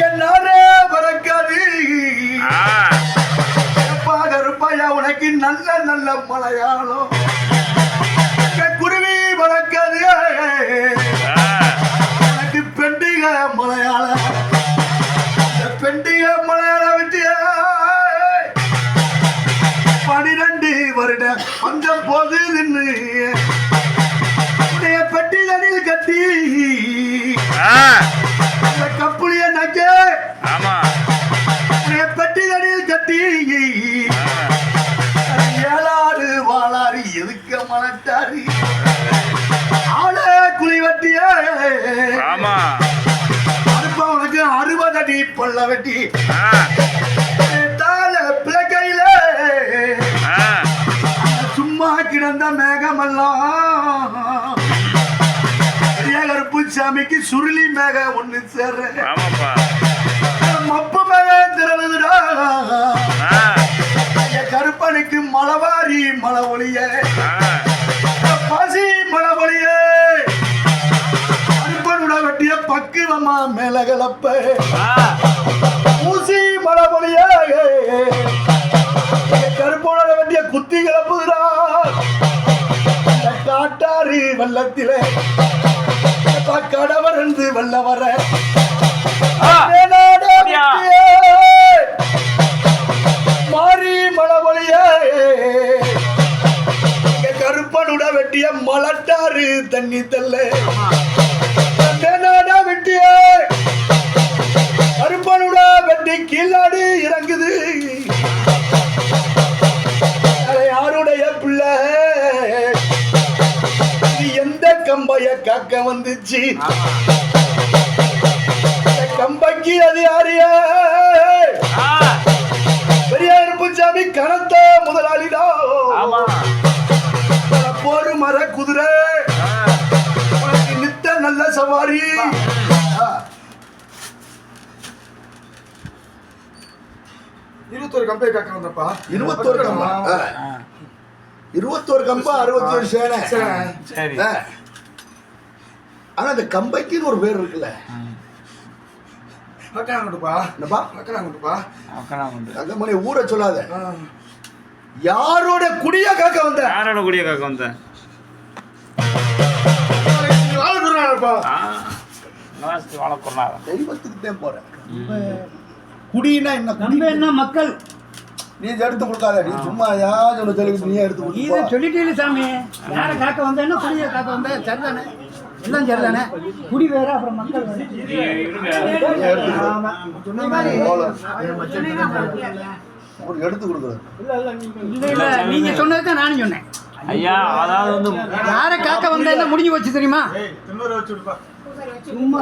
நாரே பறக்காது கருப்பாயா உனக்கு நல்ல நல்ல மலையாளம். குருவி பறக்காது ஆ, எனக்கு பெண்டிக மலையாளம். பெண்டிக மலையாளம் விட்டு பனிரெண்டு வருட பஞ்சம் போது ஆமா. உன்னைய பெட்டி தனியில் கட்டி ஏழாறு வாழாறு எதுக்க மலட்டாரு ஆள குழி வட்டிய. ஆமா. உனக்கு அறுபது அடி பள்ள வெட்டி. தாழ பிளக்கையில. சும்மா கிடந்த மேகமெல்லாம். கருப்பு சாமிக்கு சுருளி மேக ஒண்ணு சேர்ற ஆமாப்பா. ஒளிய ஆ, பசி மலை ஒளிய கருப்பனுட வெட்டிய பக்குவமா மேல கலப்ப ஆ, ஊசி மலை ஒளிய கருப்பனோட வெட்டிய குத்தி கிளப்புதுடா இந்த காட்டாறு வெள்ளத்திலே. கடவர் என்று வெள்ள மலட்டாறு தண்ணி தல்ல. வெட்டியே. கருப்பனுட வெட்டி கீழாடி இறங்குது. யாருடைய பிள்ளை? எந்த கம்பைய காக்க வந்துச்சு? கம்பைக்கு அது யாரியா ஆ, பெரியார் சாமி மர குதிரை. உனக்கு நித்த நல்ல சவாரி. இருபத்தொரு கம்பெனி காக்க வந்தப்பா. இருபத்தோரு கம்பா. இருபத்தோரு கம்பா அறுபத்தி ஒரு சேனை. ஆனா அந்த கம்பைக்குன்னு ஒரு பேர் இருக்குல்ல. அக்கறாங்கட்டுப்பா என்னப்பா? அக்கறாங்கட்டுப்பா தங்கமணி ஊரை சொல்லாத. யாரோட குடிய காக்க வந்த? யாரோட கூடிய காக்க வந்த? நவாஸ்க்கு வாழ கொண்டாடா தெய்வத்துக்கு தான் போறேன். குடினா என்ன குடி? நம்ம என்ன மக்கள்? நீ எடுத்து கொடுக்காத. நீ சும்மா யாரும் ஒன்று சொல்லி நீ எடுத்து இதை கொடுப்பா சொல்லிட்டீங்க சாமி. யாரை காக்க வந்தேன்னா குடியை காக்க வந்தா? சரிதானே. எல்லாம் சரிதானே. குடி வேற அப்புறம் மக்கள் வேற. ஆமா. சொன்ன மாதிரி உனக்கு எடுத்து இல்ல நீங்க சொன்னதை நானும் சொன்னேன். ஐயா அதாவது வந்து யாரை காக்க வந்தேன்னா முடிஞ்சு போச்சு தெரியுமா? வச்சு விடுப்பா. சும்மா